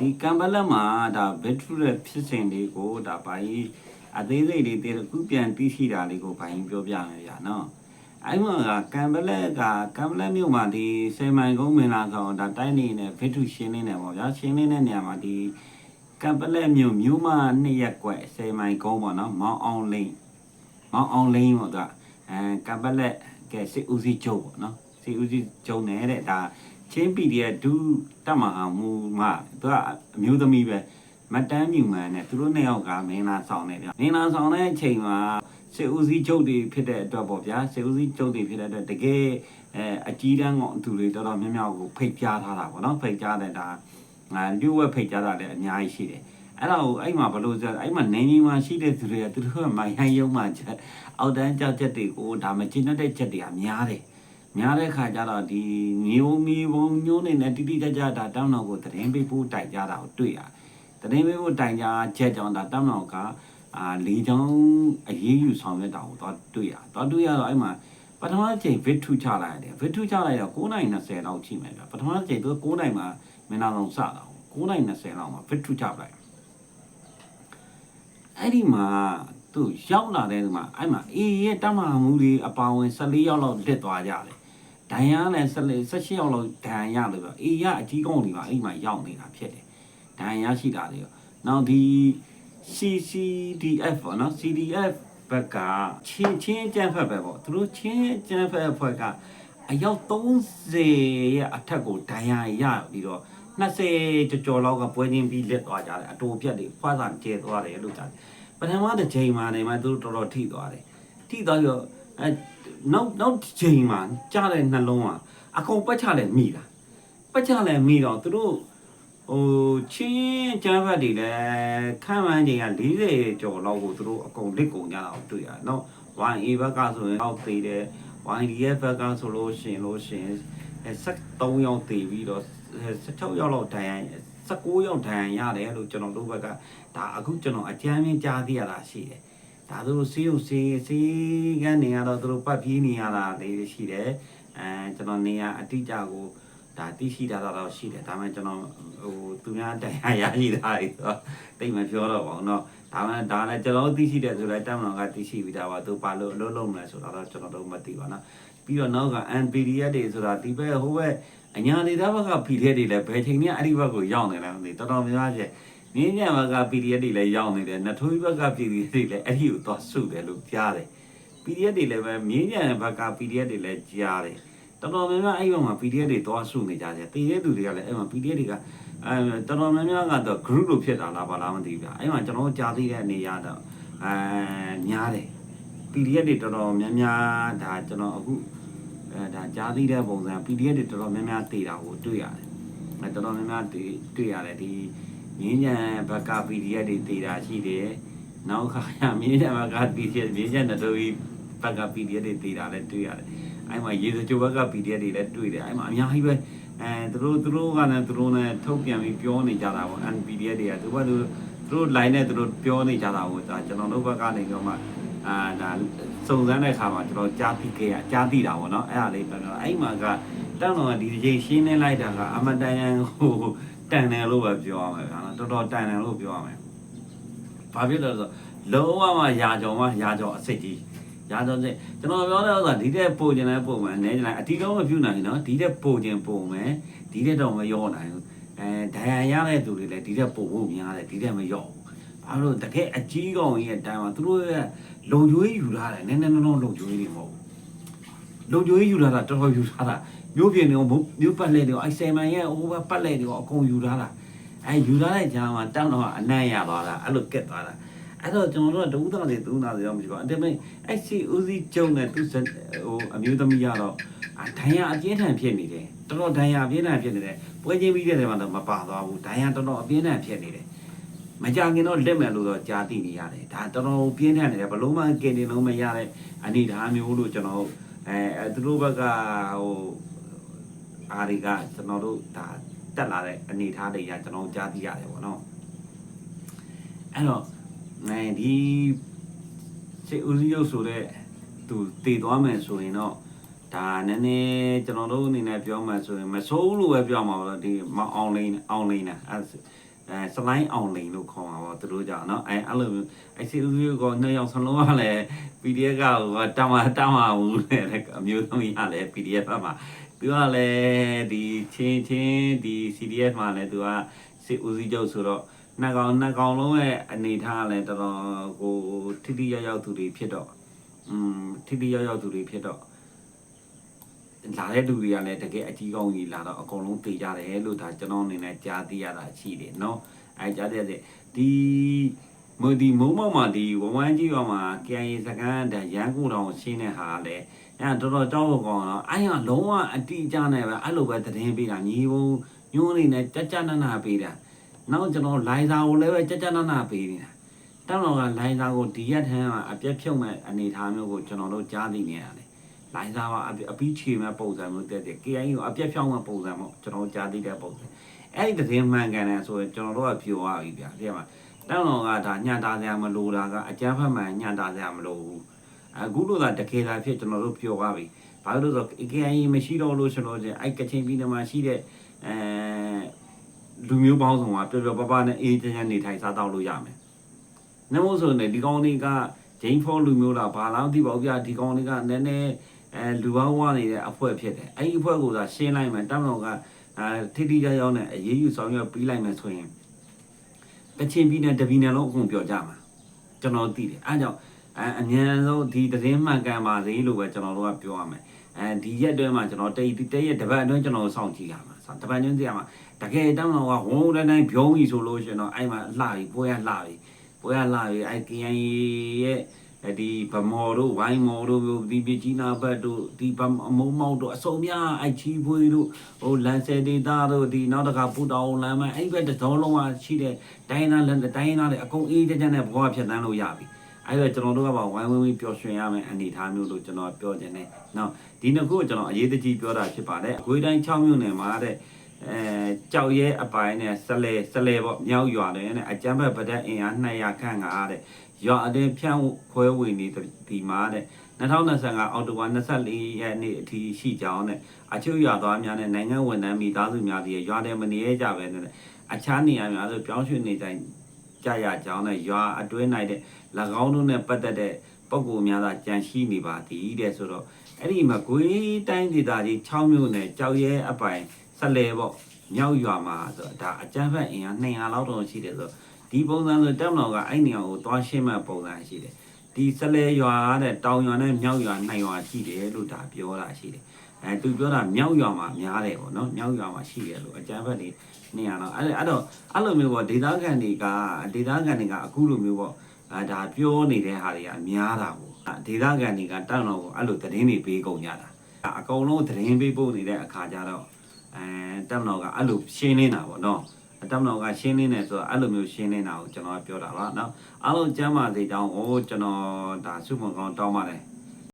ဒီကံပလက်မှာဒါဘက်ထရရဲ့ဖြစ်စဉ်လေးကိုဒါဘာကြီးအသေးစိတ်လေးတခုပြန်သိရှိတာလေးကိုဘာကြီးပြောပြမယ်ဗျာနော်အဲ့မှာကကံပလက်ကကံပလက်မြို့မှာဒီစေမိုင်ကုန်းမင်လာဆောင်ဒါတိုင်းနေနဲ့ဘက်ထရရှင်းနေတယ်ပေါ့ဗျာရှင်းနေတဲ့နေရာမှာဒီကံပလက်မြို့မြို့မှာနှစ်ရက်ကွက်စေမိုင်ကုန်းပေါ့နော်မောင်အောင်လိန်မောင်အောင်လိန်ပေါ့သူကအဲကံပလက်ကဲစစ်ဦးစီးချုပ်ပေါ့နော်စစ်ဦးစီးချုပ်နေတဲ့ဒါ ချင်းပီဒီရဲ့ဒုတက်မဟာမူမသူကအမျိုးသမီးပဲမတန်းမြူမှန်နဲ့သူတို့နှစ်ယောက်ကမင်းသားဆောင်နေဗျမင်းသားဆောင်တဲ့အချိန်မှာစစ်ဦးစီးချုပ်တွေဖြစ်တဲ့အတွက်ပေါ့ဗျာစစ်ဦးစီးချုပ်တွေဖြစ်တဲ့အတွက်တကယ်အဲအကြီးတန်းကောင်သူတွေတော်တော်များများကိုဖိတ်ကြားထားတာပေါ့နော်ဖိတ်ကြားတဲ့ဒါငါလူဝက်ဖိတ်ကြားတာလည်းအများကြီးရှိတယ်အဲ့တော့အဲ့မှာဘလို့ဆိုအဲ့မှာနေကြီးမှာရှိတဲ့သူတွေကသူတို့ကမိုင်ဟန်ရုံမှချက်အောက်တန်းကြောက်ချက်တွေကိုဒါမကျင်တဲ့ချက်တွေကများတယ် များတဲ့ခါကျတော့ဒီမျိုးမီဘုံညိုးနေနဲ့တိတိကျကျဒါတောင်းတော်ကိုသတင်းပေးဖို့တိုင်ကြတာကိုတွေ့ရတယ်။သတင်းပေးဖို့တိုင်ကြချက်ကြောင့်ဒါတောင်းတော်ကအာလေချောင်းအရေးယူဆောင်ရွက်တာကိုသွားတွေ့ရ။သွားတွေ့ရတော့အဲ့မှာပထမအချိန် vit 2ချလိုက်ရတယ်။ vit 2ချလိုက်တော့9:20လောက်ရှိမယ်ဗျ။ပထမအချိန်သူ9:00မှာမင်းနာလုံးစတာ။9:20လောက်မှာ vit 2ချလိုက်။အဲ့ဒီမှာသူရောက်လာတဲ့ဒီမှာအဲ့မှာအေးရဲ့တမဟာမူလေးအပါဝင်14ယောက်လောက်လစ်သွားကြတယ်။ ဒိုင်ယာလည်း14 16ယောက်လောက်ဒိုင်ယာလို့ပြောအေးရအကြီးကောင်းတွေပါအဲ့မှာရောက်နေတာဖြစ်တယ်။ဒိုင်ယာရှိတာတွေရော။နောက်ဒီ CCDF ပေါ့နော် CDF ဘက်ကချင်းချင်းကျန်းဖက်ပဲပေါ့သူတို့ချင်းကျန်းဖက်အဖွဲ့ကအယောက်30ရဲ့အထက်ကိုဒိုင်ယာရပြီးတော့20ကျော်ကျော်လောက်ကပွဲချင်းပြီးလက်သွားကြတယ်အတူပြက်တွေဖွားစာကျဲသွားတယ်လို့ကြားတယ်ပထမတစ်ချိန်မှာနေမှာသူတို့တော်တော်ထိသွားတယ်ထိသွားပြီးတော့အဲ နောက်နောက်တစ်ချိန်မှာကြားတဲ့နှလုံးကအကုန်ပတ်ချလဲမိတာပတ်ချလဲမိတော့သူတို့ဟိုချင်းကျန်းဖက်တွေလည်းခံမှန်းချိန်က40ကျော်လောက်ကိုသူတို့အကုန်လက်ကုန်ကြတာကိုတွေ့ရတယ်နော် YA ဘက်ကဆိုရင်အောက်သေးတယ် YDF ဘက်ကဆိုလို့ရှိရင်လို့ရှိရင်73ယောက်တည်ပြီးတော့16ယောက်လောက်ဒဏ်ရာ19ယောက်ဒဏ်ရာရတယ်လို့ကျွန်တော်တို့ဘက်ကဒါအခုကျွန်တော်အကြမ်းမြင်ကြားသိရတာရှိတယ်။ ဒါသူတို့စီးရုံစီးစီးကနေရတော့သူတို့ပတ်ပြေးနေရတာလေးရှိတယ်။အဲကျွန်တော်နေရအတိအကျကိုဒါသိရှိတာတော့ရှိတယ်ဒါပေမဲ့ကျွန်တော်ဟိုသူများဒဏ်ရာရရှိတာတွေဆိုတော့တိတ်မပြောတော့ပါဘူးเนาะဒါမှဒါလည်းကျွန်တော်သိရှိတယ်ဆိုတော့တမန်တော်ကသိရှိပြီးသားပါသူဘာလို့အလုပ်လုပ်မလဲဆိုတာတော့ကျွန်တော်တို့မသိပါနော်ပြီးတော့နောက်က NPDF တွေဆိုတာဒီဘက်ဟိုဘက်အညာဒေသဘက်က PDF တွေလည်းဘယ်ချိန်မှအဲ့ဒီဘက်ကိုရောက်နေလဲမသိတော်တော်များများကျ မြင်းညံဘက်က PDF တွေလည်းရောက်နေတယ်နထိုးဘက်က PDF တွေလည်းအဲ့ဒီကိုသွားစုတယ်လို့ကြားတယ် PDF တွေလည်းပဲမြင်းညံဘက်က PDF တွေလည်းကြားတယ်တော်တော်များများအဲ့ဘက်မှာ PDF တွေသွားစုနေကြတယ်တည်တဲ့သူတွေကလည်းအဲ့မှာ PDF တွေကအဲတော်တော်များများကတော့ group လို့ဖြစ်တာလားဘာလားမသိဘူးဗျအဲ့မှာကျွန်တော်ကြားသိတဲ့အနေရတော့အဲများတယ် PDF တွေတော်တော်များများဒါကျွန်တော်အခုအဲဒါကြားသိတဲ့ပုံစံ PDF တွေတော်တော်များများတည်တာကိုတွေ့ရတယ်အဲတော်တော်များများတွေ့တွေ့ရတယ်ဒီ ငင်းညံဘက်က PDF တွေတည်တာရှိတယ်နောက်ခါရမင်းညံဘက်က PDF မင်းညံတို့ဘက်က PDF တွေတည်တာလည်းတွေ့ရတယ်အဲ့မှာရေစကြိုဘက်က PDF တွေလည်းတွေ့တယ်အဲ့မှာအများကြီးပဲအဲသူတို့သူတို့ကလည်းသူတို့နဲ့ထုတ်ပြန်ပြီးပြောနေကြတာပေါ့ NPDF တွေကသူကသူတို့ line နဲ့သူတို့ပြောနေကြတာကိုဒါကျွန်တော်တို့ဘက်ကနေတော့မှအာဒါစုံစမ်းတဲ့အခါမှာကျွန်တော်ကြားသိခဲ့ရကြားသိတာပေါ့နော်အဲ့ဒါလေးပဲတော့အဲ့မှာကတောင်းတော့ဒီဒီရှင်းနေလိုက်တာကအမတန်ဟို တန်တယ်လို့ပဲပြောရမယ်ဗျာနော်တော်တော်တန်တယ်လို့ပြောရမယ်ဘာဖြစ်လဲဆိုတော့လုံးဝမှရာကြောင်မှရာကြောင်အစ်စ်ကြီးရာကြောင်စိကျွန်တော်ပြောတဲ့ဥစ္စာဒီတဲ့ပို့ကျင်လဲပို့မယ်အနေကျင်လဲအတီးကောင်းမပြုတ်နိုင်ဘူးနော်ဒီတဲ့ပို့ကျင်ပို့မယ်ဒီတဲ့တော့မရောနိုင်ဘူးအဲဒဏ်ရာရတဲ့သူတွေလည်းဒီတဲ့ပို့ဖို့များတယ်ဒီတဲ့မရောဘူးဘာလို့တကယ်အကြီးကောင်ကြီးရဲ့တိုင်မှာသူတို့ရဲ့လုံကျွေးယူထားတယ်နည်းနည်းနော်လုံကျွေးနေမဟုတ်ဘူးလုံကျွေးယူထားတာတော်တော်ယူထားတာ မျိုးပြင်းနေမျိုးပတ်လဲတွေအိုက်ဆယ်မန်ရဲ့ဟိုဘက်ပတ်လဲတွေအကုန်ယူထားတာအဲယူထားတဲ့ကြားမှာတောင်းတော့အနံ့ရသွားတာအဲ့လိုကက်သွားတာအဲ့တော့ကျွန်တော်တို့ကဒုသားတွေဒုသားတွေတော့မရှိပါဘူးအဲ့ဒါပေမဲ့အဲ့စီဦးစီးကျုံနဲ့သူဟိုအမျိုးသမီးကတော့ဒဏ်ရာအကျဉ်းထန်ဖြစ်နေတယ်တော်တော်ဒဏ်ရာအပြင်းထန်ဖြစ်နေတယ်ပွဲချင်းပြီးတဲ့နေရာမှာတော့မပါသွားဘူးဒဏ်ရာတော်တော်အပြင်းထန်ဖြစ်နေတယ်မကြခင်တော့လက်မယ်လို့တော့ကြားသိနေရတယ်ဒါတော်တော်ပြင်းထန်နေတယ်ဘလို့မှကင်နေလို့မရတဲ့အနေဒါမျိုးလို့ကျွန်တော်အဲသူတို့ဘက်ကဟို အားတွေကကျွန်တော်တို့ဒါတက်လာတဲ့အနေထားတွေကကျွန်တော်ကြားသိရတယ်ပေါ့နော်အဲ့တော့အဲဒီစေဦးစီးရုပ်ဆိုတဲ့သူတည်သွားမယ်ဆိုရင်တော့ဒါနည်းနည်းကျွန်တော်တို့အနေနဲ့ပြောမှဆိုရင်မဆိုးလို့ပဲပြောမှာပေါ့ဒီမအောင်လိန်အောင်လိန်တာအဲ အဲစလိုင်းအောင်လိန်လို့ခေါ်မှာပေါ့သူတို့ကြောင့်เนาะအဲအဲ့လိုမျိုးအဲစီဦးကြီးကနှစ်ယောက်စလုံးကလည်း PDF ကဟိုတမတမဘူးလေအမျိုးသမီးကလည်း PDF ဘက်မှာ သူကလည်းဒီချင်းချင်းဒီ CDF မှာလည်းသူကစစ်ဦးစီးချုပ်ဆိုတော့နှစ်ကောင်နှစ်ကောင်လုံးရဲ့အနေထားကလည်းတော်တော်ကိုထိထိရောက်ရောက်သူတွေဖြစ်တော့อืมထိထိရောက်ရောက်သူတွေဖြစ်တော့ လာတဲ့လူတွေကလည်းတကယ်အကြီးကောင်းကြီးလာတော့အကုန်လုံးသိကြတယ်လို့ဒါကျွန်တော်အနေနဲ့ကြားသိရတာရှိတယ်เนาะအဲကြားသိရတယ်ဒီမဒီမုံမောက်မှာဒီဝဝန်းကြီးရောမှာ KIA စကန်တဲ့ရန်ကုန်တောင်ရှင်းတဲ့ဟာလည်း အဲတော်တော်ကြောက်ကောင်းတော့အဲ့ဟာလုံးဝအတိအကျနဲ့ပဲအဲ့လိုပဲသတင်းပေးတာညီဘုံညွှန်းနေနဲ့ကြကြနနပေးတာနောက်ကျွန်တော်လိုင်စာကိုလည်းပဲကြကြနနပေးနေတာတောင်းတော့ကလိုင်စာကိုဒီရက်ထမ်းကအပြက်ဖြုတ်မဲ့အနေအထားမျိုးကိုကျွန်တော်တို့ကြားသိနေရတယ်လိုင်းစားပါအပအပီးချေမဲ့ပုံစံမျိုးတက်တယ် KI ကိုအပြက်ဖြောင်းမဲ့ပုံစံပေါ့ကျွန်တော်ကြားသိတဲ့ပုံစံအဲ့ဒီသတင်းမှန်ကန်တယ်ဆိုရင်ကျွန်တော်တို့ကပြောရပြီဗျာဒီမှာတောင်းတော်ကဒါညှတာစရာမလိုတာကအကျန်းဖက်မှန်ညှတာစရာမလိုဘူး အခုလို့သာတကယ်သာဖြစ်ကျွန်တော်တို့ပြောရပြီဘာလို့လဲဆိုတော့ KI မရှိတော့လို့ဆိုတော့အဲ့ကချင်ပြည်နယ်မှာရှိတဲ့အဲလူမျိုးပေါင်းစုံကပျော်ပျော်ပါးပါးနဲ့အေးချမ်းချမ်းနေထိုင်စားတော့လို့ရမယ်။နှမို့ဆိုရင်ဒီကောင်းလေးကဂျိန်းဖောလူမျိုးလားဘာလားမသိပါဘူးဗျာဒီကောင်းလေးကနည်းနည်းအဲလူပေါင်းဝနေတဲ့အဖွဲဖြစ်တယ်အဲ့ဒီအဖွဲကိုသာရှင်းလိုက်မယ်တမ်းတော်ကအဲထိတိကျရောက်နဲ့အရေးယူဆောင်ရွက်ပြီးလိုက်မယ်ဆိုရင်ကချင်ပြည်နယ်တပြည်နယ်လုံးအကုန်ပြောကြမှာကျွန်တော်သိတယ်အဲကြောင့် အဲအမြန်ဆုံးဒီသတင်းမှန်ကန်ပါစေလို့ပဲကျွန်တော်တို့ကပြောရမယ်အဲဒီရက်တွဲမှာကျွန်တော်တိတ်တိတ်ရက်တစ်ပတ်အတွင်းကျွန်တော်စောင့်ကြည့်ရမှာတပတ်တွင်းသိရမှာတကယ်တမ်းတော်ကဝုန်းတိုင်းတိုင်းဖြုံးကြီးဆိုလို့ရှိရင်တော့အဲ့မှာလှပြီပွဲရလှပြီပွဲရလှပြီအဲ့ KIA ရဲ့ဒီဗမော်တို့ဝိုင်းမော်တို့ဒီပကြီးနာဘတ်တို့ဒီဗအမုံမောက်တို့အစုံများအဲ့ချီဖွေးတို့ဟိုလန်ဆယ်ဒေတာတို့ဒီနောက်တကပူတောင်လမ်းမအဲ့ဘက်တစ်စုံလုံးမှာရှိတဲ့တိုင်းသားလက်တိုင်းသားတွေအကုန်အေးကြကြနဲ့ဘဝဖြတ်တန်းလို့ရပြီ အဲ့တော့ကျွန်တော်တို့ကပါဝိုင်းဝန်းဝန်းပျော်ရွှင်ရမယ်အနေအထားမျိုးလို့ကျွန်တော်ပြောခြင်းနဲ့နော်ဒီနှစ်ခုကိုကျွန်တော်အရေးတကြီးပြောတာဖြစ်ပါတယ်အခွေးတိုင်း6မြို့နယ်မှာတဲ့အဲကြောက်ရဲအပိုင်းနဲ့ဆလဲဆလဲပေါ့မြောက်ရွာတယ်နဲ့အကျမ်းဘက်ဗဒတ်အင်အား200ခန့်ကတဲ့ရွာအတင်းဖြန့်ခွဲဝေနေဒီမှာတဲ့2025အောက်တိုဘာ24ရက်နေ့အထိရှိကြောင်းနဲ့အချို့ရွာသားများနဲ့နိုင်ငံဝန်ထမ်းမိသားစုများဒီရွာထဲမနေရကြပဲနဲ့အခြားနေရာများဆိုပြောင်းရွှေ့နေတိုင်း ကြရကြောင်းနဲ့ရွာအတွင်း၌တဲ့၎င်းတို့နဲ့ပတ်သက်တဲ့ပုံကူများသာကြံရှိနေပါသည်တဲ့ဆိုတော့အဲ့ဒီမှာဂွေးတိုင်းဒေသကြီး6မြို့နယ်ကြောက်ရဲအပိုင်ဆက်လဲပေါ့မြောက်ရွာမှာဆိုတော့ဒါအကျန်းဖက်အင်အား200လောက်တော့ရှိတယ်ဆိုတော့ဒီပုံစံဆိုတက်မတော်ကအဲ့နေရာကိုသွားရှင်းမဲ့ပုံစံရှိတယ်ဒီဆက်လဲရွာတဲ့တောင်ရွာနဲ့မြောက်ရွာနှစ်ရွာရှိတယ်လို့ဒါပြောတာရှိတယ် အဲသူပြောတာမြောက်ရွာမှာများတယ်ပေါ့နော်မြောက်ရွာမှာရှိတယ်လို့အကျန်းဖက်တွေနေရာတော့အဲ့အဲ့တော့အဲ့လိုမျိုးပေါ့ဒေသခံတွေကဒေသခံတွေကအခုလိုမျိုးပေါ့အဲဒါပြောနေတဲ့ဟာတွေကများတာပေါ့ဒေသခံတွေကတောက်တော့ကိုအဲ့လိုသတင်းတွေပေးကုန်ကြတာအကုန်လုံးသတင်းပေးပို့နေတဲ့အခါကျတော့အဲတက်မတော်ကအဲ့လိုရှင်းနေတာပေါ့နော်တက်မတော်ကရှင်းနေတယ်ဆိုတော့အဲ့လိုမျိုးရှင်းနေတာကိုကျွန်တော်ကပြောတာပါနော်အားလုံးကျမ်းပါစေကြောင်းဟိုကျွန်တော်ဒါစုမကောင်းတောင်းပါတယ်